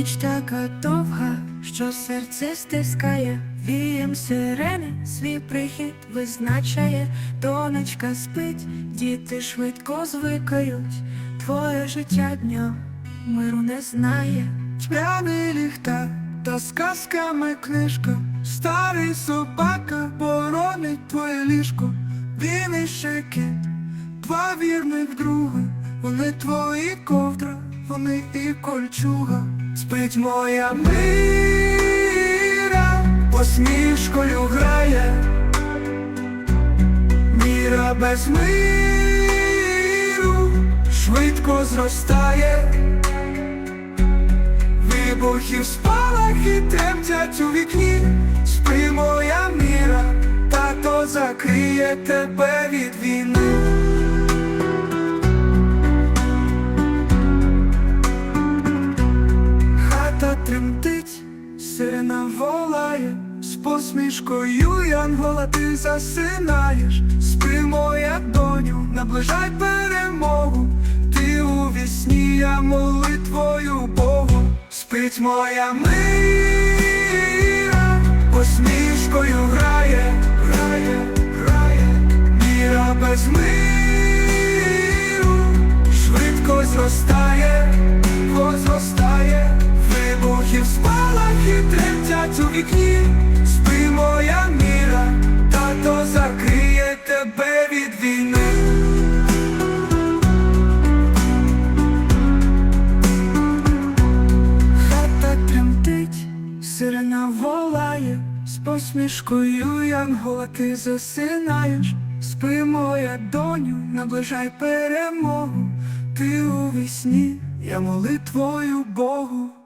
Ніч така довга, що серце стискає, вієм сирени, свій прихід визначає, донечка спить, діти швидко звикають, твоє життя днем миру не знає. Пряний ліхтар та з казками книжка, старий собака боронить твоє ліжко, він і ще кіт, два вірних друга, вони твої ковдра, вони і кольчуга, спить моя мира, посмішкою грає, міра без миру швидко зростає. Вибухів спалахи тремтять у вікні, спи моя міра, тато закриє тебе від війни. Тремтить, сирена волає, з посмішкою янгола ти засинаєш, спи моя доню, наближай перемогу, ти у вісні, я молитвою Богу, спить моя мира, посмішкою грає, грає, грає, міра без миру, вікні, спи моя міра, тато закриє тебе від війни. Хата тремтить, сирена волає, з посмішкою янгола ти засинаєш, спи моя доню, наближай перемогу, ти у вісні, я молитвою Богу.